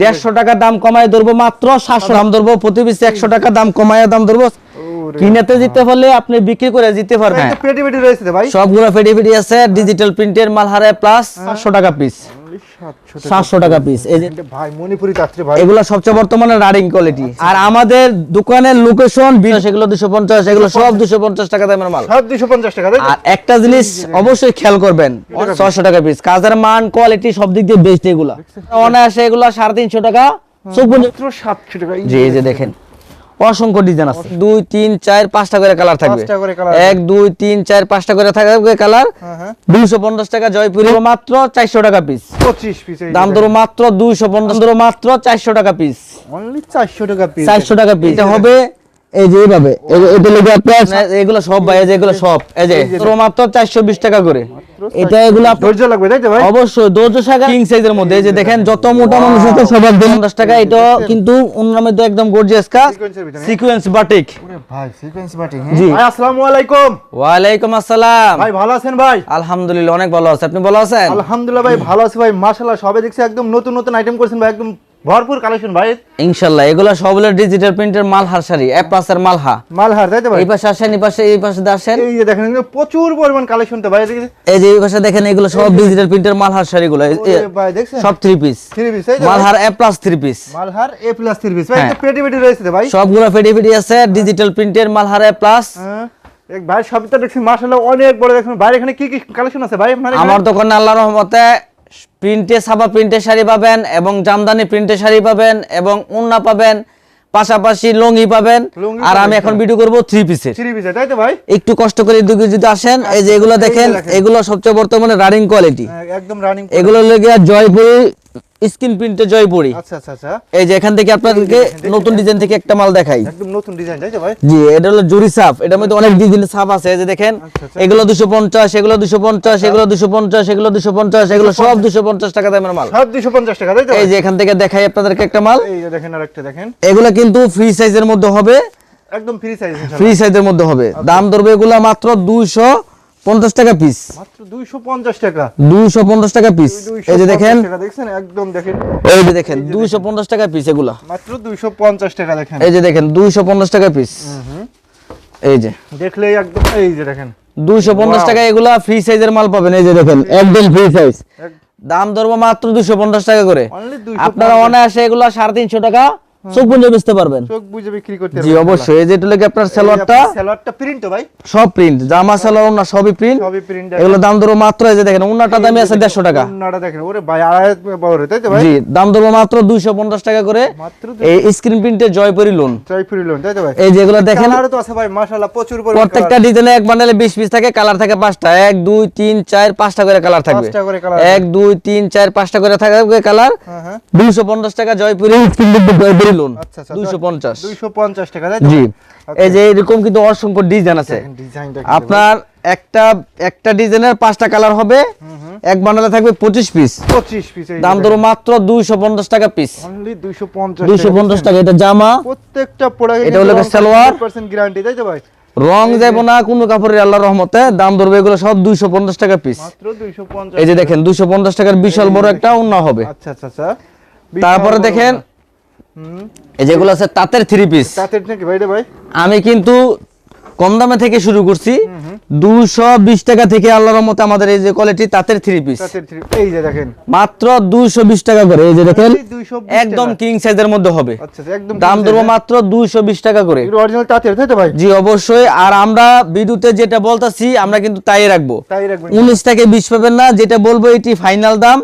দেড়শো টাকা দাম কমায় ধরবো মাত্র সাতশো দাম ধরবো প্রতি পিসে একশো টাকা দাম কমায় দাম ধরবো। কিনেতে দিতে পারলে আপনি বিক্রি করে দিতে পারবেন। সবগুলো ফেডি ফেডি আছে ডিজিটাল প্রিন্টের মাল হারায় প্লাস সাতশো টাকা পিস সাতশো টাকা পিস এই যে ভাই মণিপুরি ভাই। এগুলো সবচেয়ে বর্তমানে রানিং কোয়ালিটি আর আমাদের দোকানের লোকেশন সেগুলো দুশো পঞ্চাশ এগুলো সব দুশো পঞ্চাশ টাকা দামের মাল। সব দুশো পঞ্চাশ টাকা তাই আর একটা জিনিস অবশ্যই খেয়াল করবেন ছয়শো টাকা পিস কাজের মান কোয়ালিটি সব দিক দিয়ে বেস্ট এগুলা। অনায়াসে এগুলো সাড়ে তিনশো টাকা। চৌপন্ন মাত্র সাতশো টাকা। জি এই যে দেখেন। অসংখ্য ডিজাইন আছে। দুই তিন চার পাঁচটা করে কালার থাকবে। এক দুই তিন চার পাঁচটা করে থাকবে কালার হ্যাঁ হ্যাঁ। দুইশো পঞ্চাশ টাকা জয়পুরি মাত্র চারশো টাকা পিস পঁচিশ পিস দাম ধরো মাত্র দুইশো পঞ্চাশ ধরো মাত্র চারশো টাকা পিস চারশো টাকা পিস চারশো টাকা পিস এটা হবে এই যে এইভাবে এটা লেগে আপনার এগুলো সব ভাই এগুলো সব এই যে মাত্র টাকা করে। এটা এগুলো ধৈর্য লাগবে তাই তো ভাই? অবশ্যই দোজো টাকা কিং সাইজের মধ্যে এই যে দেখেন যত মোটা মানুষ আছে সবার পঞ্চাশ টাকা এটা কিন্তু অন্যের মধ্যে একদম গর্জিয়াস কাজ সিকোয়েন্স বাটিক ভাই সিকোয়েন্স বাটি ভাই আসসালামু আলাইকুম। ওয়ালাইকুম আসসালাম। ভাই ভালো আছেন ভাই? আলহামদুলিল্লাহ অনেক ভালো আছে। আপনি ভালো আছেন? আলহামদুলিল্লাহ ভাই ভালো আছি ভাই মাশাআল্লাহ সবে দেখছি একদম নতুন নতুন আইটেম করেছেন ভাই একদম ভরপুর কালেকশন ভাই। ইনশাল্লাহ এগুলো সব হলো ডিজিটাল প্রিন্টের মালহার শাড়ি এ প্লাসের মালহা মালহার তাই তো ভাই? এই পাশে আসেন এই পাশে এই পাশে আসেন। এই যে দেখেন প্রচুর পরিমাণ কালেকশন তো ভাই এই যে এই পাশে দেখেন এগুলো সব ডিজিটাল প্রিন্টের মালহার শাড়িগুলো। ভাই দেখছেন? সব থ্রি পিস থ্রি পিস তাই তো? Malhar A plus three piece Malhar A plus three piece ভাই হ্যাঁ। এটা পেটি পেটি রয়েছে ভাই? সবগুলো ফেডি আছে ডিজিটাল প্রিন্টের মালহার এ প্লাস এক ভাই সবই তো দেখছি মাশাআল্লাহ অনেক বড়। দেখুন ভাই এখানে কি কি কালেকশন আছে ভাই আমার দোকানে আল্লাহ রহমতে প্রিন্টে সাবা প্রিন্টের শাড়ি পাবেন এবং জামদানি প্রিন্টের শাড়ি পাবেন এবং উন্না পাবেন পাশাপাশি লঙ্গি পাবেন। আর আমি এখন। ভিডিও করব থ্রি পিসের থ্রি পিসের তাই তো ভাই? একটু কষ্ট করে দুগে যদি আসেন এই যে এগুলো দেখেন এগুলো সবচেয়ে বর্তমানে রানিং কোয়ালিটি হ্যাঁ, একদম রানিং এগুলো লেগে জয়পুরি স্ক্রিন প্রিন্টে জয়পুরি। আচ্ছা আচ্ছা আচ্ছা। এই যে এখান থেকে আপনাদেরকে নতুন ডিজাইন থেকে একটা মাল দেখাই। একদম নতুন ডিজাইন তাই ভাই? জি এটা হলো জুরি সাপ এটার মধ্যে অনেক ডিজাইনের সাপ আছে এই যে দেখেন। আচ্ছা, আচ্ছা। এগুলো দুশো পঞ্চাশ এগুলো দুশো পঞ্চাশ এগুলো দুশো পঞ্চাশ এগুলো দুশো পঞ্চাশ এগুলো সব দুশো পঞ্চাশ। টাকা দামের মাল। সব দুশো পঞ্চাশ টাকা তাই তো? এই যে এখান থেকে দেখাই আপনাদেরকে একটা মাল। এই যে দেখেন আরেকটা দেখেন। এগুলো কিন্তু ফ্রি সাইজের মধ্যে হবে। একদম ফ্রি সাইজ ফ্রি সাইজের মধ্যে হবে। দাম ধরবে এগুলো মাত্র দুইশো পঞ্চাশ টাকা পিস মাত্র দুইশো পঞ্চাশ টাকা। পিস এই যে দেখেন। 250 একদম দেখেন। এই যে দেখেন দুইশো পঞ্চাশ টাকা পিস এগুলা। মাত্র দুইশো পঞ্চাশ টাকা দেখেন। এই যে দেখেন দুইশো পঞ্চাশ টাকা পিস এই যে। দেখলেই একদম এই যে দেখেন। দুইশো পঞ্চাশ টাকা এগুলা ফ্রি সাইজের মাল পাবেন। এই যে দেখেন একদম ফ্রি সাইজ দাম ধরবো মাত্র দুশো পঞ্চাশ টাকা করে। আপনারা অনায়াসে এগুলা সাড়ে তিনশো টাকা চোখ বুঝে বেচতে পারবেন। চোখ বুঝে বিক্রি করতে জি অবশ্যই। এই যেটা লাগে আপনার সালোয়ারটা প্রিন্ট ভাই। সব প্রিন্ট জামা সালোয়ার সবই প্রিন্ট সবই প্রিন্ট এগুলো দাম ধরো মাত্র এই যে দেখেন দামি আছে দেড়শো টাকা। নাটা দেখেন ওরে ভাই আড়াই বড় তাই তো ভাই? জি দাম ধরবো মাত্র দুইশো পঞ্চাশ টাকা করে। এই স্ক্রিন প্রিন্টের জয়পুরি লোন চাই লোন তাই তো ভাই? এই যেগুলো দেখেন। কালারও তো আছে ভাই মাশাআল্লাহ প্রচুর পরিমাণ প্রত্যেকটা ডিজাইনে এক বান্ডেলে বিশ পিস থাকে কালার থাকে পাঁচটা। এক দুই তিন চার পাঁচটা করে কালার থাকবে। করে colour এক দুই তিন চার পাঁচটা করে থাকবে কালার হ্যাঁ হ্যাঁ। দুইশো পঞ্চাশ টাকা জয়পুরি। জয়পুরি আচ্ছা আচ্ছা দুইশো পঞ্চাশ। টাকা জি। এই যে এরকম কিন্তু অসংখ্য ডিজাইন আছে। আপনার একটা একটা ডিজাইনের পাঁচটা কালার হবে। এক বান্ডেলে থাকবে পঁচিশ পিস পঁচিশ পিস দাম ধরো মাত্র টাকা পিস অনলি টাকা এটা জামা। প্রত্যেকটা প্রোডাক্ট এটা হলো সালোয়ার। গ্যারান্টি তাই তো ভাই? রং যাব না কোনো কাপড়ের আল্লাহ রহমতে। দাম ধরবে এগুলো সব দুইশো পঞ্চাশ টাকা পিস এই যে দেখেন দুইশো পঞ্চাশ টাকার বিশাল বড় একটা অন্য হবে। আচ্ছা তারপরে দেখেন এই যেগুলো আছে তাঁতের থ্রি পিস তাতে নাকি ভাই ভাই? আমি কিন্তু কম দামে থেকে শুরু করছি। দুশো বিশ টাকা থেকে আল্লাহর রহমতে আমাদের এই যে কোয়ালিটি তাঁতের থ্রি পিস এই যে দেখেন। মাত্র দুইশো বিশ টাকা করে। এই যে দেখেন একদম। কিং সাইজের মধ্যে হবে। আচ্ছা আচ্ছা, দাম ধরবো মাত্র দুইশো বিশ টাকা করে। জি অবশ্যই। আর আমরা ভিডিওতে যেটা বলতাছি আমরা কিন্তু তাই রাখব। উনিশ থেকে বিশ পাবেন না যেটা বলব এটি ফাইনাল দাম।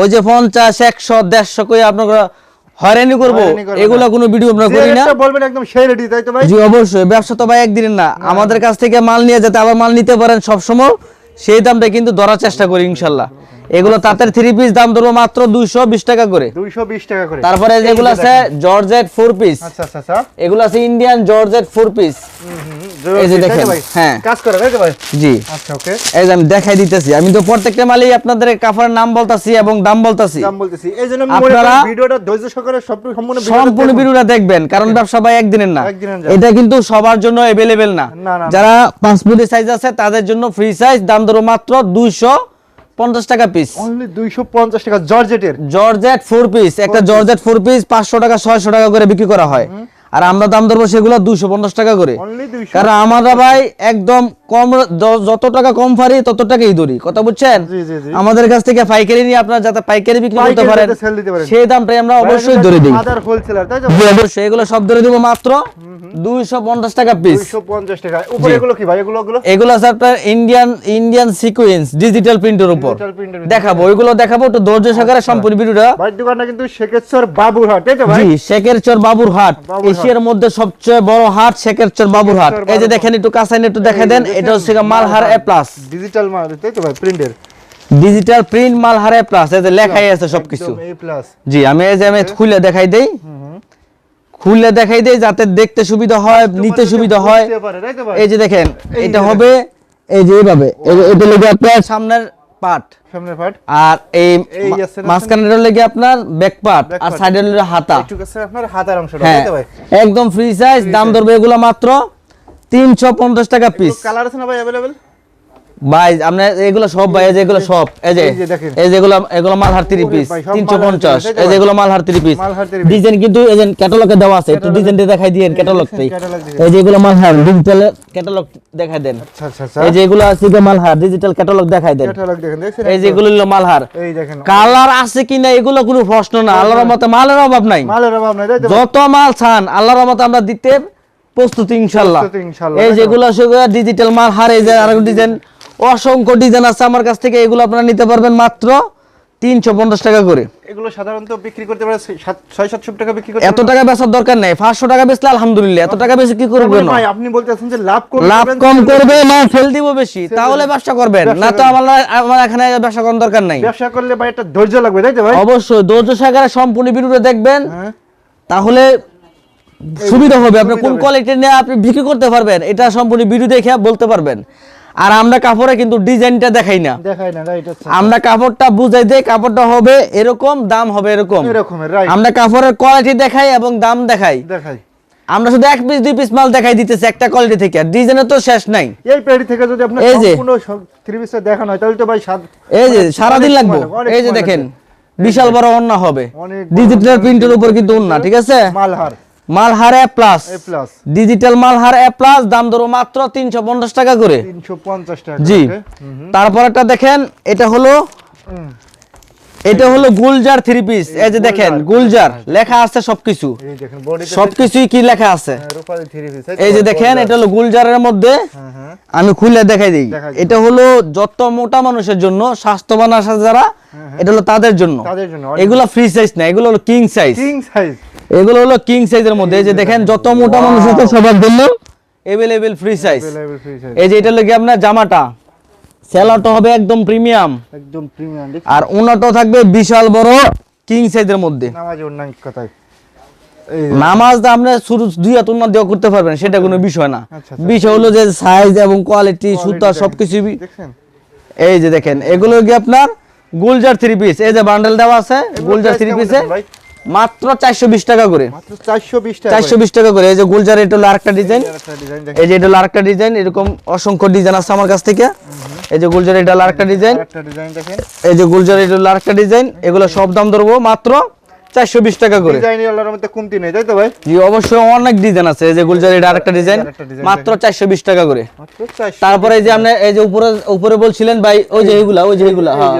ওই যে পঞ্চাশ একশো দেড়শো করে আপনারা হয়রানি করব। এগুলা কোনো ভিডিও আমরা করি না। বলবেন একদম সেই রেডি তাই তো ভাই? জি অবশ্যই। ব্যবসা তো ভাই একদিনের না। আমাদের কাছ থেকে মাল নিয়ে যাতে আবার মাল নিতে পারেন সবসময় সেই দামটা কিন্তু ধরার চেষ্টা করি ইনশাল্লাহ। এগুলো তাঁতের থ্রি পিস দাম ধরবো মাত্র দুইশো বিশ টাকা করে। দুইশো বিশ টাকা করে। তারপরে যেগুলো আছে জর্জেট ফোর পিস আচ্ছা আচ্ছা এগুলো আছে ইন্ডিয়ান জর্জেট ফোর পিস এই যে দেখেন, হ্যাঁ। কাজ করে ভাই। জি। আচ্ছা ওকে এই যে আমি দেখাই দিতেছি। আমি তো প্রত্যেকটা মালেই আপনাদের কাপড়ের নাম বলতাছি এবং দাম বলতাছি। দাম বলতেছি। আপনারা ভিডিওটা ধৈর্য সহকারে সম্পূর্ণ সম্পূর্ণ ভিডিওটা দেখবেন কারণ ব্যবসা ভাই একদিনের না। এটা কিন্তু সবার জন্য অ্যাভেলেবেল না। যারা পাঁচ সাইজ আছে তাদের জন্য ফ্রি সাইজ দাম ধরো মাত্র দুইশো পঞ্চাশ টাকা পিস অনলি দুইশো পঞ্চাশ টাকা জর্জেটের জর্জেট 4 পিস একটা জর্জেট 4 পিস পাঁচশো টাকা ছয়শো টাকা করে বিক্রি করা হয়। আর আমরা দাম ধরবো সেগুলো দুশো পঞ্চাশ টাকা করে। কারণ আমরা ভাই একদম কম যত টাকা কম পারি তত টাকাই ধরি। কথা বুঝছেন। আমাদের কাছ থেকে পাইকারি নিয়ে আপনারা যাতে পাইকারি বিক্রি করতে পারেন। সেই দামটাই আমরা অবশ্যই ধরে দিই। অবশ্যই এগুলো সব ধরে দিব মাত্র দুইশো পঞ্চাশ টাকা পিস। এগুলো ইন্ডিয়ান ইন্ডিয়ান সিকোয়েন্স ডিজিটাল প্রিন্টের উপর। দেখাবো ওইগুলো দেখাবো একটু ধৈর্য সহকারে সম্পূর্ণ ভিডিওটা। দোকানটা কিন্তু বাবুরহাট জি শেখের চর বাবুরহাট। এশিয়ার মধ্যে সবচেয়ে বড় হাট শেখের চর বাবুর হাট এই যে দেখেন একটু কাঁচাইন একটু দেখা দেন এটা হচ্ছে মালহার এ প্লাস ডিজিটাল মাল তাই তো ভাই প্রিন্টের digital print Malhar A plus এই যে লেখাই আছে সবকিছু। এ প্লাস জি আমি এই যে আমি খুলে দেখাই দেই। খুলে দেখাই দেই যাতে দেখতে সুবিধা হয় নিতে সুবিধা হয়। এই যে দেখেন এটা হবে এই যে এইভাবে এই এটা লেগে আপনার সামনের পার্ট সামনের পার্ট আর এই এই মা- আছে না মাঝখানের লেগে আপনার ব্যাক পার্ট Back আর part। সাইডের লেগে হাতা একটু কাছে আপনার হাতার অংশটা হ্যাঁ তাই তো ভাই একদম ফ্রি সাইজ দাম ধরবে এগুলো মাত্র তিনশো পঞ্চাশ টাকা পিস কালার আছে না ভাই अवेलेबल ভাই আপনার এগুলো সব ভাই এই সব এই যে এই যেগুলো এগুলো মালহার থ্রি ওরে পিস ভাই, সব তিনশো মালহার পঞ্চাশ three piece, এই যেগুলো মালহার থ্রি পিস। ডিজাইন কিন্তু এই যে ক্যাটালগে দেওয়া আছে একটু ডিজাইনটা দেখাই দিয়েন এই ক্যাটালগটাই দেখছেন, catalog দেখেন। এই যে এগুলো মালহার ডিজিটাল ক্যাটালগ দেখাই দেন আচ্ছা আচ্ছা আচ্ছা এই যে এগুলো আছে যে মালহার ডিজিটাল ক্যাটালগ দেখাই দেন ক্যাটালগ দেখেন দেখছেন এই যে এগুলো হলো মালহার এই দেখেন কালার আছে কিনা এগুলো কোনো প্রশ্ন না আল্লাহর মতে মালের অভাব নাই মালের অভাব নাই? যত মাল চান আল্লাহর মতে আমরা দিতে প্রস্তুত ইনশাল্লাহ, এই? যেগুলো সেগুলো ডিজিটাল মাল হার এই যে আরেক ডিজাইন অসংখ্য ডিজাইন আছে আমার কাছ থেকে এগুলো আপনারা নিতে পারবেন মাত্র তিনশো পঞ্চাশ টাকা করে। এগুলো সাধারণত বিক্রি করতে পারে ছয় সাতশো টাকা বিক্রি করতে এত টাকা বেচার দরকার নেই পাঁচশো টাকা বেচলে আলহামদুলিল্লাহ এত টাকা বেশি কি পারে। করবেন আপনি বলতেছেন যে লাভ কম লাভ কম করবে না ফেল দিব বেশি তাহলে ব্যবসা করবেন না তো আমার আমার এখানে ব্যবসা করার দরকার নাই। ব্যবসা করলে ভাই একটা ধৈর্য লাগবে তাই তো ভাই? অবশ্যই ধৈর্য সাগরে সম্পূর্ণ ভিডিওটা দেখবেন হ্যাঁ। তাহলে সুবিধা হবে আপনি কোন কোয়ালিটি নিয়ে আপনি বিক্রি করতে পারবেন এটা সম্পূর্ণ ভিডিও দেখে বলতে পারবেন। আর আমরা কাপড়ে কিন্তু ডিজাইনটা দেখাই না। দেখাই না রাইট আচ্ছা। আমরা কাপড়টা বুঝাই দেই কাপড়টা হবে এরকম দাম হবে এরকম। আমরা কাপড়ের কোয়ালিটি দেখাই এবং দাম দেখাই। দেখাই। আমরা শুধু এক পিস দুই পিস মাল দেখাই দিতেছি একটা কোয়ালিটি থেকে। আর ডিজাইনের তো শেষ নাই। এই পেড়ি থেকে যদি যে। সম্পূর্ণ থ্রি পিসটা দেখানো হয় তাহলে তো ভাই এই যে অনেক- সারাদিন লাগবে। এই যে দেখেন বিশাল বড় অন্না হবে। ডিজিটাল প্রিন্টের উপর কিন্তু অন্না ঠিক আছে? Malhar Malhar A plus digital Malhar A plus দাম ধরো মাত্র তিনশো পঞ্চাশ টাকা করে। তিনশো পঞ্চাশ টাকা জি। তারপর একটা দেখেন এটা হলো। এটা হলো গুলজার থ্রি পিস এই যে দেখেন গুলজার। লেখা আছে সবকিছু। সবকিছুই কি লেখা আছে? এই যে দেখেন এটা হলো গুলজারের মধ্যে। আমি খুলে দেখাই দিই। এটা হলো যত মোটা মানুষের জন্য স্বাস্থ্যবান আসা যারা এটা হলো তাদের জন্য। এগুলো ফ্রি সাইজ না এগুলো হলো কিং সাইজ এগুলো হলো কিং সাইজের মধ্যে। এই যে দেখেন যত মোটা মানুষ আছে সবার জন্য এভেলেবেল ফ্রি সাইজ এই যে এটা হলো কি আপনার জামাটা। সেলারটা হবে একদম প্রিমিয়াম। একদম প্রিমিয়াম আর থাকবে বিশাল বড় কিং সাইজের মধ্যে। নামাজ আপনি শুরু দুই হাত উন্নত দেওয়া করতে পারবেন সেটা কোনো বিষয় না। আচ্ছা, আচ্ছা। বিষয় হলো যে সাইজ এবং কোয়ালিটি সুতা সবকিছু এই যে দেখেন এগুলো কি আপনার? গুলজার থ্রি পিস এই যে বান্ডেল দেওয়া আছে গুলজার থ্রি পিসে মাত্র চারশো বিশ টাকা করে। মাত্র 420 টাকা চারশো বিশ টাকা করে। এই যে গুলজার এটা হলো আরেকটা ডিজাইন এই যে এটা হলো আরেকটা ডিজাইন এরকম অসংখ্য ডিজাইন আছে আমার কাছ থেকে। এই যে গুলজার এটা আরেকটা ডিজাইন একটা ডিজাইন দেখেন এই যে গুলজার এটা আরেকটা ডিজাইন এগুলো সব দাম ধরবো মাত্র চারশো বিশ টাকা করে ডিজাইনের কমতি নেই তাই তো ভাই জি অবশ্যই অনেক ডিজাইন আছে এই যে গুলজার এটা আরেকটা ডিজাইন মাত্র চারশো বিশ টাকা করে তারপরে যে আপনি এই যে উপরে উপরে বলছিলেন ভাই ওই যে এইগুলা ওই যে এইগুলা হ্যাঁ?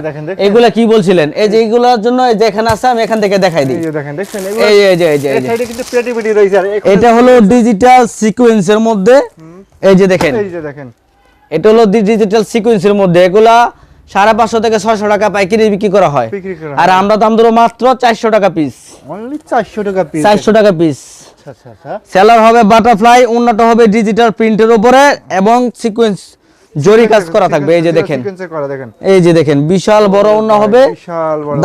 এইগুলা কি বলছিলেন এই যে এইগুলার জন্য যে এখানে আছে আমি এখান থেকে দেখাই দিই এই এই যে এই যে এটা হলো ডিজিটাল সিকোয়েন্সের মধ্যে এই যে দেখেন এই যে দেখেন এটা হলো ডিজিটাল সিকোয়েন্সের মধ্যে। এগুলা সাড়ে পাঁচশো থেকে ছয়শো টাকা পাইকারি বিক্রি করা হয়। আর আমরা দাম ধরো মাত্র চারশো টাকা পিস চারশো টাকা পিস চারশো টাকা পিস আচ্ছা আচ্ছা আচ্ছা। সেলার হবে বাটারফ্লাই উন্নত হবে ডিজিটাল প্রিন্টের উপরে এবং সিকোয়েন্স জরি কাজ করা থাকবে এই যে দেখেন এই যে দেখেন বিশাল বড় অন্য হবে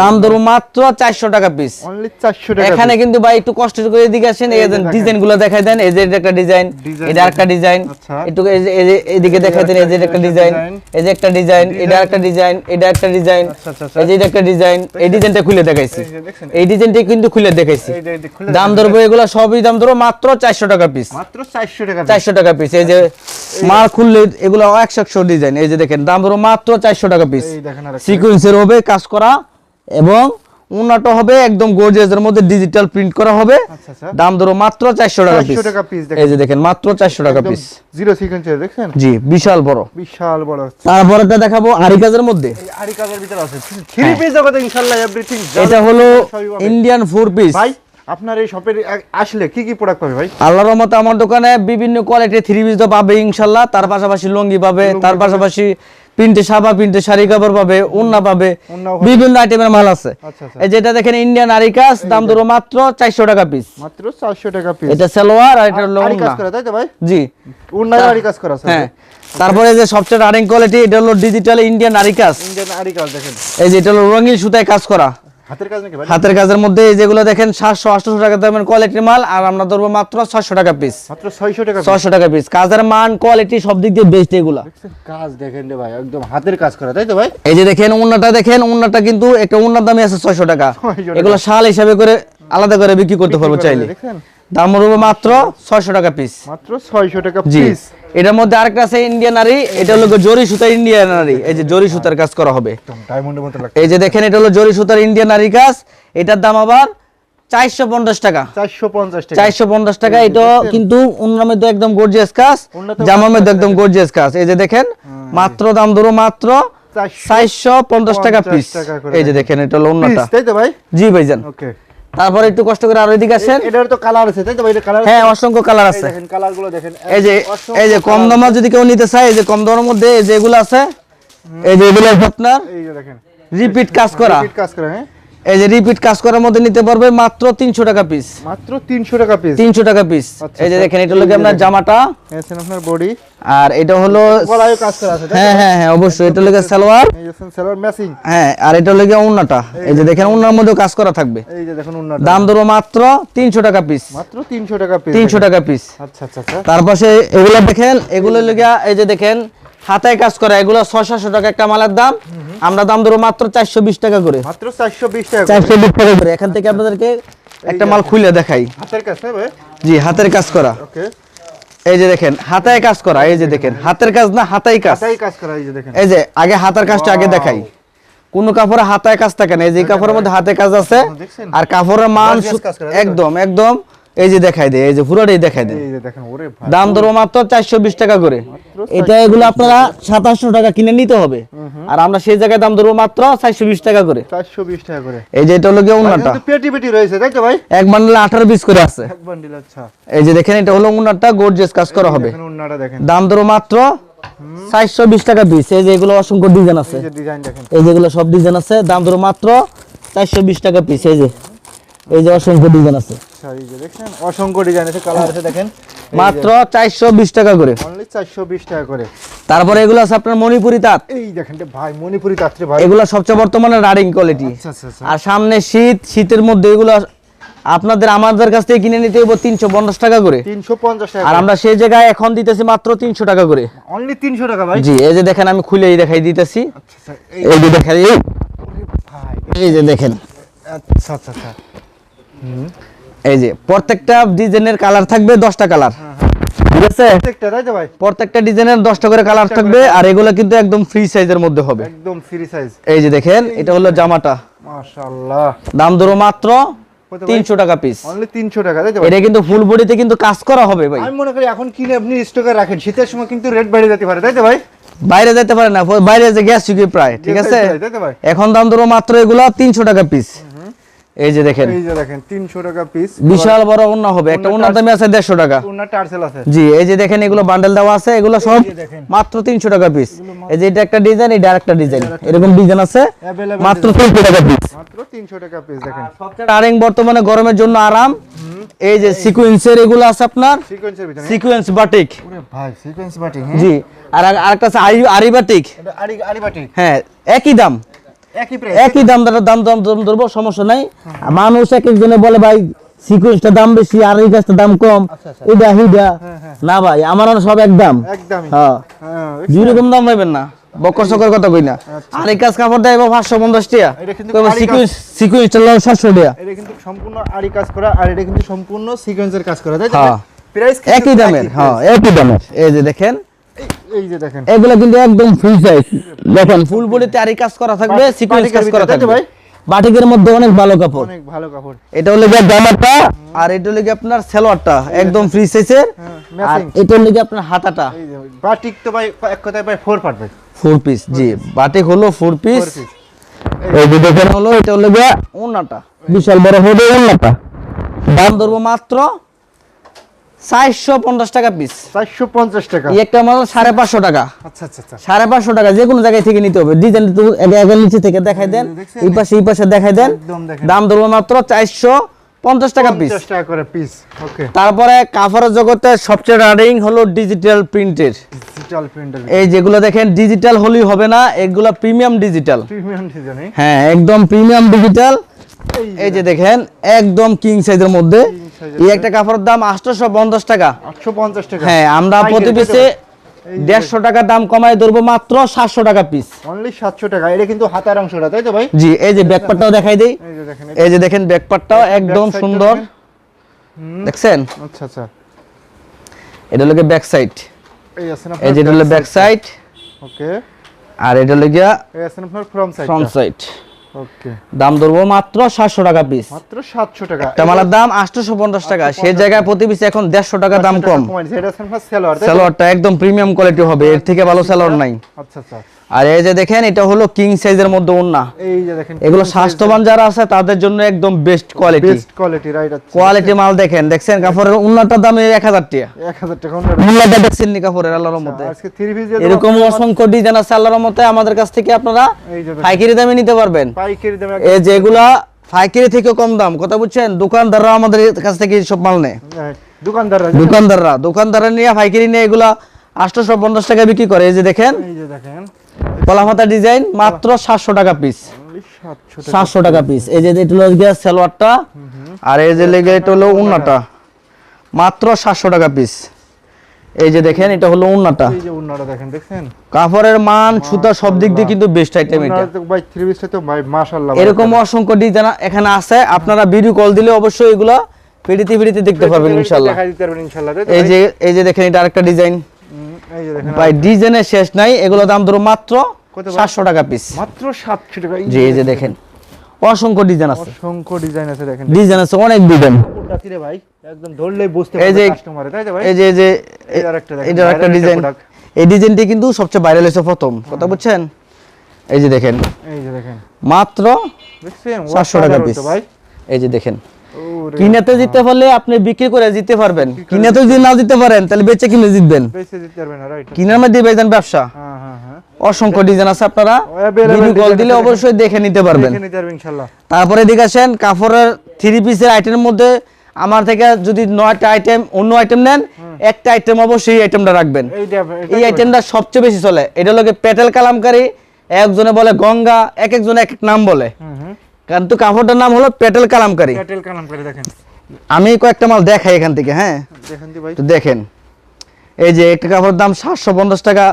দাম ধরো মাত্র চারশো টাকা পিস অনলি 400 টাকা এখানে কিন্তু ভাই একটু কষ্ট করে এদিকে আসেন এই। ডিজাইনগুলো দেখাই দেন এই যে এটা একটা ডিজাইন এটা একটা ডিজাইন আচ্ছা। একটু এদিকে দেখাই দেন এই যে একটা ডিজাইন এই যে একটা ডিজাইন এটা একটা ডিজাইন এটা একটা ডিজাইন আচ্ছা, আচ্ছা, আচ্ছা। এই যে একটা ডিজাইন এই ডিজাইনটা খুলে দেখাইছি এই ডিজাইনটা কিন্তু খুলে দেখাইছি দাম ধরবো এগুলো সবই দাম ধরো মাত্র চারশো টাকা পিস মাত্র 400 টাকা চারশো টাকা পিস এই যে মাল খুললে এগুলো একশো একশো ডিজাইন এই যে দেখেন দাম ধরো মাত্র চারশো টাকা পিস। সিকুয়েন্সের হবে কাজ করা এবং উন্নত হবে একদম গর্জিয়াসের মধ্যে ডিজিটাল প্রিন্ট করা হবে। আচ্ছা আচ্ছা। দাম ধরো মাত্র চারশো টাকা পিস। এই যে দেখেন মাত্র চারশো টাকা পিস জিরো সিকোয়েন্সের দেখছেন? জি বিশাল বড়। বিশাল বড় হচ্ছে। তারপরটা দেখাবো আরি কাজের মধ্যে। আরি কাজের ভিতরে আছে। থ্রি পিস জগতে ইনশাআল্লাহ এভরিথিং এটা হলো ইন্ডিয়ান ফোর পিস ভাই আপনার এই শপের আসলে কি কি প্রোডাক্ট পাবে ভাই? আল্লাহর রহমতে আমার দোকানে বিভিন্ন কোয়ালিটির থ্রি পিস তো পাবে ইনশাল্লাহ। তার পাশাপাশি লুঙ্গি পাবে তার পাশাপাশি প্রিন্টে সাবা প্রিন্টে শাড়ি কাপড় পাবে ওন্না পাবে বিভিন্ন আইটেমের মাল আছে। আচ্ছা আচ্ছা। এই যেটা দেখেন ইন্ডিয়ান আরিকাস দাম ধরো মাত্র চারশো টাকা পিস মাত্র 400 টাকা পিস এটা সালোয়ার আর এটা হলো আরি কাজ করা তাই তো ভাই? জি। উন্নয় আরি কাজ করা আছে হ্যাঁ। তারপরে যে সবচেয়ে রানিং কোয়ালিটি এটা হলো ডিজিটাল ইন্ডিয়ান আরিকাস ইন্ডিয়ান আরি কাজ দেখেন। এই যে এটা হলো রঙিন সুতায় কাজ করা। হাতের কাজের মধ্যে এই যেগুলো দেখেন সাতশো আটশো টাকা দামের কোয়ালিটির মাল আর আমরা ধরবো মাত্র ছয়শো টাকা পিস মাত্র 600 টাকা piece। টাকা পিস কাজের মান কোয়ালিটি সব দিক দিয়ে বেস্ট এগুলো। কাজ দেখেন রে ভাই একদম হাতের কাজ করা তাই তো ভাই? এই যে দেখেন উন্নাটা দেখেন উন্নাটা কিন্তু একটা উন্নার দামে আছে ছয়শো টাকা। 600 টাকা। এগুলো শাল হিসাবে করে আলাদা করে বিক্রি করতে পারব চাইলে। দেখছেন? দাম পড়বে মাত্র ছয়শো টাকা পিস মাত্র 600 টাকা পিস এটার মধ্যে আরেকটা আছে ইন্ডিয়ান আরি এটা হলো জরি সুতার ইন্ডিয়ান আরি এই যে জরি সুতার কাজ করা হবে। ডায়মন্ডের মতো এই যে দেখেন এটা হলো জরি সুতার ইন্ডিয়ান আরি কাজ। এটার দাম আবার চারশো পঞ্চাশ টাকা। 450 টাকা। চারশো পঞ্চাশ টাকা এটা কিন্তু মধ্যে একদম গর্জিয়াস কাজ জামার মধ্যে একদম গর্জিয়াস কাজ। এই যে দেখেন মাত্র দাম ধরো মাত্র 400 চারশো পঞ্চাশ টাকা পিস এই যে দেখেন। এটা হলো piece, তাই তো ভাই? জি ভাইজান। ওকে তারপরে একটু কষ্ট করে আর এদিকে আসেন। এটার তো কালার আছে তাই তো এটা কালার হ্যাঁ অসংখ্য কালার আছে। দেখেন কালারগুলো দেখেন। এই যে এই যে কম দামের দামে যদি কেউ নিতে চায় এই যে কম দামের মধ্যে এই যে এগুলো আছে এই যে এগুলো আপনার এই যে দেখেন। রিপিট কাজ করা। রিপিট কাজ করা হ্যাঁ? এই যে রিপিট কাজ করার মধ্যে নিতে পারবে মাত্র তিনশো টাকা পিস মাত্র 300 টাকা পিস তিনশো টাকা পিস আচ্ছা, এই যে আচ্ছা। দেখেন এটা হলো আপনার জামাটা? এসেন আপনার বডি আর এটা হলো গলায় কাজ করা আছে হ্যাঁ হ্যাঁ হ্যাঁ অবশ্যই। এটা হলো সালোয়ার? এই যে সেলার ম্যাচিং হ্যাঁ আর এটা হলো গিয়ে উন্নাটা? এই যে দেখেন উন্নার মধ্যে কাজ করা থাকবে। এই যে দেখুন উন্নত দাম ধরো মাত্র তিনশো টাকা পিস মাত্র 300 টাকা পিস তিনশো টাকা পিস আচ্ছা আচ্ছা আচ্ছা। তার পাশে এগুলো দেখেন এগুলো লেগে এই যে দেখেন হাতায় কাজ করা এগুলো ছয় সাতশো টাকা একটা মালের দাম। আমরা দাম ধরো মাত্র চারশো বিশ টাকা করে। মাত্র 420 টাকা চারশো বিশ টাকা করে। এখান থেকে আপনাদেরকে একটা মাল খুলে দেখাই। হাতের কাজ জি হাতের কাজ করা। এই যে দেখেন হাতায় কাজ করা এই যে দেখেন। হাতের কাজ না হাতাই কাজ। কাজ করা এই যে দেখেন। এই যে আগে হাতের কাজটা আগে দেখাই। কোন কাপড়ে হাতায় কাজ থাকে না। এই যে কাপড়ের মধ্যে হাতে কাজ আছে। আর কাপড়ের মান? একদম একদম। এই যে দেখাই দেয় এই যে পুরোটাই দেখাই দেয় দেখেন দাম ধরো মাত্র চারশো বিশ টাকা করে। এটা এগুলো আপনারা সাতাশশো টাকা কিনে নিতে হবে। আর আমরা সেই জায়গায় দাম ধরবো মাত্র চারশো বিশ টাকা করে। 420 টাকা করে। এই যে এটা হলো গিয়ে উন্নাটা পেটি পেটি রয়েছে তাই তো ভাই? এক বান্ডেলে আঠারো পিস করে আছে। এক বান্ডিল আচ্ছা। এই যে দেখেন এটা হলো উন্নাটা গোর্জিয়াস কাজ করা হবে। দাম ধরো মাত্র চারশো বিশ টাকা পিস এই যে এগুলো অসংখ্য ডিজাইন আছে। এই যে ডিজাইন এই যেগুলো সব ডিজাইন আছে। দাম ধরো মাত্র চারশো বিশ টাকা পিস এই যে এই যে অসংখ্য ডিজাইন আছে। যে দেখছেন অসংখ্য ডিজাইন আছে কালার আছে দেখেন। মাত্র চারশো বিশ টাকা করে। অনলি 420 টাকা করে। তারপরে এগুলো আছে আপনার মণিপুরি তাঁত। এই দেখেন ভাই মণিপুরি তাত্রে ভাই। এগুলো সবচেয়ে বর্তমানে রানিং কোয়ালিটি আচ্ছা আচ্ছা আচ্ছা। আর সামনে শীত শীতের মধ্যে এগুলো আপনাদের আমাদের কাছ থেকে কিনে নিতে হইব তিনশো পঞ্চাশ টাকা করে। 350 টাকা আর আমরা সেই জায়গায় এখন দিতেছি মাত্র তিনশো টাকা করে। অনলি 300 টাকা ভাই? জি এই যে দেখেন আমি খুলেই দেখাই দিতেছি। এই এই যে দেখেন এই। যে দেখেন। আচ্ছা আচ্ছা আচ্ছা। এই যে প্রত্যেকটা ডিজাইনের কালার থাকবে দশটা কালার। ঠিক আছে? প্রত্যেকটা ডিজাইনের দশটা করে কালার থাকবে আর এগুলো কিন্তু একদম ফ্রি সাইজের মধ্যে হবে। একদম ফ্রি সাইজ এই যে দেখেন এটা হলো জামাটা। মাশাআল্লাহ। দাম ধরো মাত্র তিনশো টাকা পিস অনলি 300 টাকা এটা কিন্তু ফুল বডিতে কিন্তু কাজ করা হবে ভাই। আমি মনে করি এখন কিনে আপনি স্টকে রাখেন। শীতের সময় কিন্তু রেট বেড়ে যেতে পারে তাই তো ভাই? বাইরে যেতে পারে না বাইরে যে গ্যাস চুকি প্রায় ঠিক আছে? এখন দাম ধরো মাত্র এগুলো তিনশো টাকা পিস এই যে দেখেন। এই যে দেখেন 300 টাকা পিস বিশাল বড় ওন্না হবে। একটা ওন্নার দামে আছে দেড়শো টাকা। ওনার টার্সেল আছে। জি এই যে দেখেন এগুলো বান্ডেল দেওয়া আছে। এগুলো সব মাত্র তিনশো টাকা পিস এই যে এটা একটা ডিজাইন এটা আরেকটা ডিজাইন এরকম ডিজাইন আছে। মাত্র তিনশো টাকা পিস মাত্র 300 টাকা পিস দেখেন। আরিং বর্তমানে গরমের জন্য আরাম। এই যে সিকুয়েন্সের এগুলো আছে আপনার। সিকোয়েন্সের ভিতরে। সিকুয়েন্স বাটিক ওরে ভাই সিকোয়েন্স হ্যাঁ। জি আর আর- আরেকটা আছে আরি আরি বাটিক আরি আরি হ্যাঁ একই দাম। একই দাম দাম দাম দাম দাম ধরবো সমস্যা নাই। মানুষ এক একজনে বলে ভাই সিকুয়েন্সটা দাম বেশি আর এই গাছটা দাম কম। আচ্ছা, আচ্ছা। এটা হিডা না ভাই আমার সব এক দাম। একদমই। হ্যাঁ। হ্যাঁ যেরকম দাম পাইবেন না। বকর সকর কথা কই না। আর এই কাজ কাপড় দেয় পাঁচশো পঞ্চাশ টাকা। এটা কিন্তু সিকুয়েন্স সিকুয়েন্সটা হলো সাতশো টাকা। এটা কিন্তু সম্পূর্ণ কাজ করা আর এটা কিন্তু সম্পূর্ণ সিকোয়েন্সের কাজ করা তাই হ্যাঁ। একই দামের হ্যাঁ একই দামের। এই যে দেখেন এই- এই যে দেখেন। এগুলো কিন্তু একদম ফুল সাইজ দেখেন ফুল কাজ করা থাকবে সিকোয়েন্স কাজ করা থাকবে। ভাই? বাটিকের মধ্যে অনেক ভালো কাপড়। অনেক ভালো কাপড়। এটা হলো গিয়ে জামাটা আর এটা হলো গিয়ে আপনার সালোয়ারটা একদম ফ্রি সাইজের হ্যাঁ, আর এটা হলো গিয়ে আপনার হাতাটা। বাটিক তো ভাই এক কথায় ভাই ফোর পার্ট ভাই। ফোর পিস জি বাটিক হলো ফোর পিস এই যে দেখেন হলো এটা হলো গিয়ে ওন্নাটা বিশাল বড় হবে দাম ধরবো মাত্র চারশো পঞ্চাশ টাকা পিস টাকা। একটা মাল টাকা। আচ্ছা আচ্ছা আচ্ছা। টাকা যে কোনো জায়গায় থেকে নিতে হবে। ডিজাইন তো একে একে নিচে থেকে দেখাই দেন। দেখছেন? এই পাশে এই পাশে দেখাই দেন। দাম ধরবো মাত্র চারশো পঞ্চাশ টাকা পিস পঞ্চাশ টাকা করে পিস ওকে তারপরে কাপড়ের জগতে সবচেয়ে রানিং হলো ডিজিটাল প্রিন্টের ডিজিটাল প্রিন্টার এই যেগুলো দেখেন ডিজিটাল হলেই হবে না এগুলো প্রিমিয়াম ডিজিটাল প্রিমিয়াম হ্যাঁ একদম প্রিমিয়াম ডিজিটাল এই যে দেখেন। একদম কিং সাইজের মধ্যে। এই একটা কাপড়ের দাম আটশোশো পঞ্চাশ টাকা। আটশো পঞ্চাশ টাকা। হ্যাঁ আমরা প্রতি পিসে দেড়শো টাকা দাম কমায় ধরবো মাত্র সাতশো টাকা পিস অনলি সাতশো টাকা। এটা কিন্তু হাতার অংশটা তাই তো ভাই? জি এই যে ব্যাকপারটাও দেখাই দেই। এই যে দেখেন ব্যাকপারটাও একদম সুন্দর। দেখছেন? আচ্ছা আচ্ছা। এটা হলো ব্যাক সাইড এই যে এটা হলো ব্যাক সাইড ওকে আর এটা হলো গিয়া ফ্রম সাইড ফ্রন্ট সাইড দাম ধরবো মাত্র সাতশো টাকা পিস মাত্র সাতশো টাকা। টামালার দাম আটশোশো পঞ্চাশ টাকা। সে জায়গায় প্রতি পিস এখন দেড়শো টাকা দাম কম? সালোয়ারটা একদম প্রিমিয়াম কোয়ালিটি হবে। এর থেকে ভালো সালোয়ার নাই। আচ্ছা আচ্ছা। আর এই যে দেখেন এটা হলো কিং সাইজের মধ্যে ওন্না এই যে দেখেন এগুলো স্বাস্থ্যবান যারা আছে তাদের জন্য একদম best quality best quality right আচ্ছা। কোয়ালিটি মাল দেখেন দেখছেন? কাপড়ের উন্নাটার দাম এক হাজার টাকা। এক হাজার টাকা উন্নাটা দেখছেন নি কাপড়ের আল্লাহর মধ্যে আজকে থ্রি পিস এরকম অসংখ্য ডিজাইন আছে আল্লাহর মতে আমাদের কাছ থেকে আপনারা পাইকারি দামে নিতে পারবেন। পাইকারি দামে এই যেগুলা পাইকারি থেকে কম দাম। কথা বুঝছেন? দোকানদাররা আমাদের কাছ থেকে সব মাল নেয়। হ্যাঁ, দোকানদাররা দোকানদাররা। দোকানদাররা নিয়ে পাইকারি নিয়ে এগুলা আটশোশো পঞ্চাশ টাকা বিক্রি করে। এই যে দেখেন কলামাতা ডিজাইন মাত্র সাতশো টাকা পিস সাতশো টাকা সাতশো টাকা পিস এই যে এটা হলো গিয়ে সালোয়ারটা। আর এই যে লেগে এটা হলো উন্নাটা মাত্র সাতশো টাকা পিস এই যে দেখেন এটা হলো উন্নাটা। এই যে উন্নাটা দেখেন দেখছেন? কাপড়ের মান সুতা সব দিক দিয়ে কিন্তু বেস্ট আইটেম এটা। ভাই থ্রি পিসটা তো ভাই মাশাআল্লাহ এরকম অসংখ্য ডিজাইন এখানে আছে। আপনারা ভিডিও কল দিলে অবশ্যই এগুলো পিডিতে পিডিতে দেখতে পারবেন ইনশাল্লাহ দেখা দিতে পারবেন ইনশাআল্লাহ এই যে এই যে দেখেন এটা আরেকটা ডিজাইন এই যে দেখেন ভাই ডিজাইনের শেষ নাই। এগুলো দাম ধরো মাত্র কত ভাই? সাতশো টাকা পিস মাত্র সাতশো টাকা। জি এই যে দেখেন। অসংখ্য ডিজাইন আছে। অসংখ্য ডিজাইন আছে দেখেন। ডিজাইন আছে অনেক ডিজাইন রে ভাই? একদম বুঝতে এই পারবে যে- কাস্টমারে তাই ভাই? এই যে এই যে এই আরেকটা দেখেন, এটার একটা ডিজাইন এই ডিজাইনটি কিন্তু সবচেয়ে ভাইরাল হয়েছে প্রথম। কথা বুঝছেন? এই যে দেখেন। এই যে দেখেন। মাত্র দেখছেন? 700 টাকা। তো ভাই। এই যে দেখেন। কিনেতে জিততে পারলে আপনি বিক্রি করে জিততে পারবেন। কিনেতে যদি না জিততে পারেন তাহলে বেচে কিনে জিতবেন। বেঁচে দিতে পারবে না রাইট কিনার মধ্যে ব্যবসা। হ্যাঁ হ্যাঁ হ্যাঁ। অসংখ্য ডিজাইন আছে আপনারা। ভিডিও কল দিলে অবশ্যই দেখে নিতে পারবেন। দেখে নিতে পারবে ইনশাআল্লাহ। তারপরে এদিকে আসেন কাপড়ের থ্রি পিসের আইটেমের মধ্যে আমার থেকে যদি নয়টা আইটেম অন্য আইটেম নেন একটা আইটেম অবশ্যই এই আইটেমটা রাখবেন। এই আইটেমটা সবচেয়ে বেশি চলে। এটা হলো পেটেল কালামকারী একজনে বলে গঙ্গা এক একজনে এক এক নাম বলে কিন্তু কাপড়টার নাম হলো পেটেল কালামকারী। ক্যাটেল কালাম করে দেখেন। আমি কয়েকটা মাল দেখাই এখান থেকে হ্যাঁ? দেখেন। এই যে একটা কাপড়ের দাম সাতশো পঞ্চাশ টাকা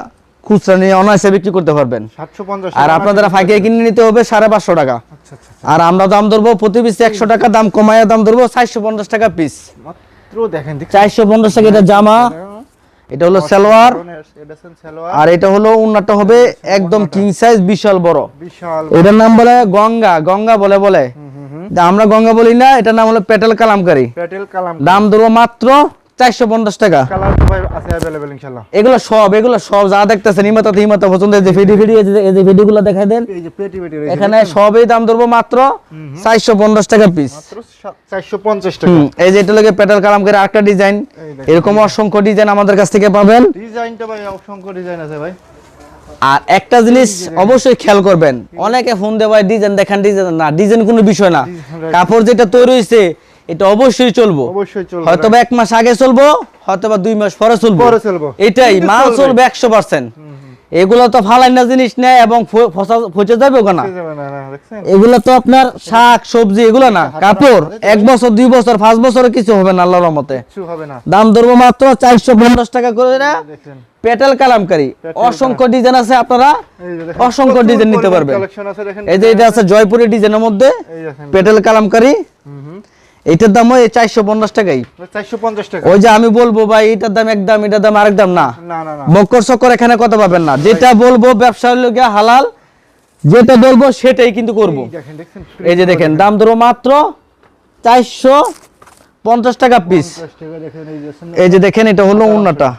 খুচরা নিয়ে অনায়াসে বিক্রি করতে পারবেন। আর আপনাদের ফাঁকে কিনে নিতে হবে সাড়ে পাঁচশো টাকা। আচ্ছা আচ্ছা আর আমরা দাম ধরবো প্রতি পিস একশো টাকা দাম কমায় দাম ধরবো চারশো পঞ্চাশ টাকা পিস দেখেন চারশো পঞ্চাশ টাকা এটা জামা। এটা হলো সালোয়ার। আর এটা হলো উন্নাটা হবে একদম কিং সাইজ বিশাল বড়। এটার নাম বলে গঙ্গা গঙ্গা বলে বলে। আমরা গঙ্গা বলি না এটার নাম হলো পেটেল কালামকারী। প্যাটেল কালাম দাম ধরবো মাত্র এগুলো সব এগুলো সব যা দেখতেছেন ইমাতা পছন্দ। যে ভিডিও ভিডিও এই যে ভিডিওগুলো দেখাই দেন। এখানে সবই দাম ধরবো মাত্র চারশো পঞ্চাশ টাকা পিস টাকা। এই যে এটা লাগে পেটাল কালাম করে আরেকটা ডিজাইন এরকম অসংখ্য ডিজাইন আমাদের কাছ থেকে পাবেন। ডিজাইনটা ভাই অসংখ্য ডিজাইন আছে ভাই। আর একটা জিনিস অবশ্যই খেয়াল করবেন। অনেকে ফোন দেওয়া ডিজাইন দেখেন ডিজাইন না ডিজাইন কোনো বিষয় না। কাপড় যেটা তৈরি হয়েছে এটা অবশ্যই চলবো। অবশ্যই চলবে হয়তো এক মাস আগে চলবো হয়তো বা দুই মাস পরে চলবো। পরে চলবো। এটাই মাল চলবে। একশো পার্সেন্ট এগুলো তো ফালাই না জিনিস নেয় এবং ফ- ফসা- যাবে না এগুলো তো আপনার শাক সবজি এগুলো না। কাপড় এক বছর দুই বছর পাঁচ বছরে কিছু হবে না আল্লাহর না। দাম ধরবো মাত্র চারশো পঞ্চাশ টাকা করে। না পেটেল কালামকারী। অসংখ্য ডিজাইন আছে আপনারা। অসংখ্য ডিজাইন নিতে পারবেন। এই যে এটা আছে জয়পুরের ডিজাইনের মধ্যে পেটেল কালামকারী। এটার দাম ওই চারশো পঞ্চাশ টাকাই। চারশো পঞ্চাশ টাকা। ওই যে আমি বলব ভাই এটার দাম এক দাম এটার দাম আরেক দাম না। না চক্কর এখানে কথা পাবেন না। যেটা বলব ব্যবসার লোকে হালাল যেটা বলব সেটাই কিন্তু করব। এই যে দেখেন দাম ধরো মাত্র চারশো পঞ্চাশ টাকা পিস 50 টাকা দেখেন এই যে দেখেন এটা হলো উন্নাটা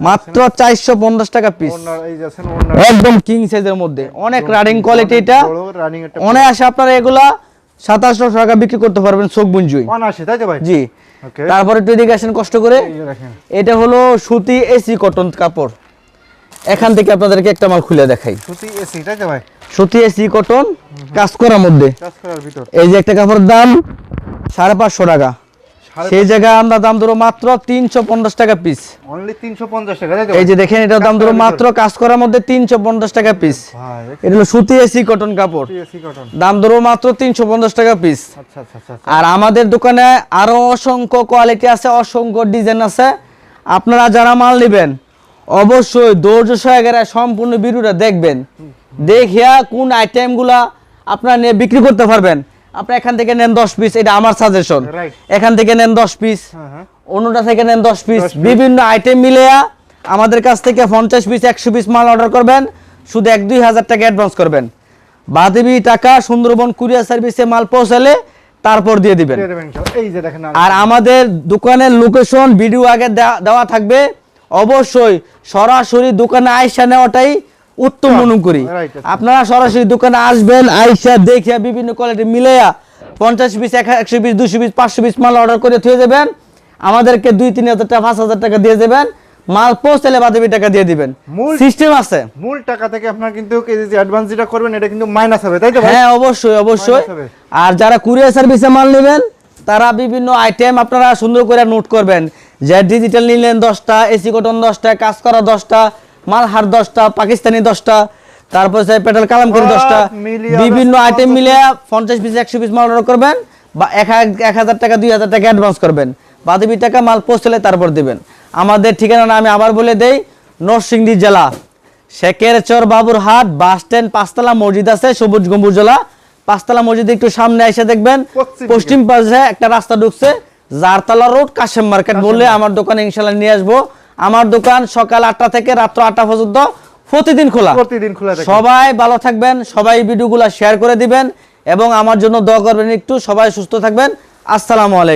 মাত্র চারশো পঞ্চাশ টাকা পিস একদম কিং সাইজের মধ্যে। অনেক রানিং কোয়ালিটি এটা। একটা অনায়াসে আপনারা এগুলা সাতাশশো টাকা বিক্রি করতে পারবেন চোখ বুঞ্জুই। তাই তো ভাই? জি। তারপরে একটু এদিকে আসেন কষ্ট করে। এটা হলো সুতি এসি কটন কাপড়। এখান থেকে আপনাদেরকে একটা মাল খুলে দেখাই। সুতি এসি তাই তো ভাই? সুতি এসি কটন কাজ করার মধ্যে। কাজ করার ভিতর। এই যে একটা কাপড়ের দাম সাড়ে পাঁচশো টাকা। সেই জায়গায় আমরা দাম ধরো মাত্র তিনশো পঞ্চাশ টাকা পিস এই যে দেখেন এটার দাম ধরো মাত্র কাজ করার মধ্যে তিনশো পঞ্চাশ টাকা পিস এটা হলো সুতি এসি কটন কাপড়। দাম ধরো মাত্র তিনশো পঞ্চাশ টাকা পিস আচ্ছা আচ্ছা আচ্ছা। আর আমাদের দোকানে আরও অসংখ্য কোয়ালিটি আছে অসংখ্য ডিজাইন আছে। আপনারা যারা মাল নেবেন অবশ্যই ধৈর্য সহকারে সম্পূর্ণ ভিডিওটা দেখবেন। দেখিয়া কোন আইটেমগুলা আপনারা নিয়ে বিক্রি করতে পারবেন। আপনি এখান থেকে নেন দশ পিস এটা আমার সাজেশন এখান থেকে নেন দশ পিস হ্যাঁ হ্যাঁ। অন্যটা থেকে নেন দশ পিস বিভিন্ন আইটেম মিলেয়া আমাদের কাছ থেকে পঞ্চাশ পিস একশো পিস মাল অর্ডার করবেন শুধু এক দুই হাজার টাকা অ্যাডভান্স করবেন। বাদেবি টাকা সুন্দরবন কুরিয়ার সার্ভিসে মাল পৌঁছালে তারপর দিয়ে দিবেন। আর আমাদের দোকানের লোকেশন ভিডিও আগে দেওয়া থাকবে। অবশ্যই সরাসরি দোকানে আইসা নেওয়াটাই উত্তম মনে করি। আপনারা সরাসরি দোকানে আসবেন আইসা দেখিয়া বিভিন্ন কোয়ালিটি মিলাইয়া পঞ্চাশ পিস একশো পিস দুশো পিস পাঁচশো পিস মাল অর্ডার করে থুয়ে দেবেন। আমাদেরকে দুই তিন হাজার টাকা পাঁচ হাজার টাকা দিয়ে দেবেন। মাল পৌঁছালে বাদেবি টাকা দিয়ে দিবেন। মূল- সিস্টেম আছে। মূল টাকা থেকে আপনার কিন্তু যে অ্যাডভান্স যেটা করবেন এটা কিন্তু মাইনাস হবে তাই তো হ্যাঁ অবশ্যই অবশ্যই। আর যারা কুরিয়ার সার্ভিসে মাল নেবেন তারা বিভিন্ন আইটেম আপনারা সুন্দর করে নোট করবেন। যে ডিজিটাল নিলেন দশটা এসি কটন দশটা কাজ করা দশটা মালহার দশটা পাকিস্তানি দশটা তারপর পেট্রোল কালামকারি সব দশটা। বিভিন্ন আইটেম মিলে পঞ্চাশ পিস একশো পিস মাল অর্ডার করবেন বা এক হাজার- টাকা দুই হাজার টাকা অ্যাডভান্স করবেন। বাদবি টাকা মাল পৌঁছলে তারপর দিবেন। আমাদের ঠিকানা আমি আবার বলে দেই নরসিংদী জেলা। শেখের চর বাবুরহাট বাস স্ট্যান্ড পাঁচতলা মসজিদ আছে সবুজ গম্বুজ জেলা। পাঁচতলা মসজিদ একটু সামনে এসে দেখবেন পশ্চিম পশ্চিম পাশে একটা রাস্তা ঢুকছে জারতলা রোড কাশেম মার্কেট বললে আমার দোকানে ইনশাল্লাহ নিয়ে আসব। আমার দোকান সকাল আটটা থেকে রাত্র আটটা পর্যন্ত প্রতিদিন খোলা। প্রতিদিন খোলা সবাই ভালো থাকবেন সবাই ভিডিওগুলো শেয়ার করে দিবেন এবং আমার জন্য দোয়া করবেন একটু সবাই সুস্থ থাকবেন। আসসালামু আলাইকুম।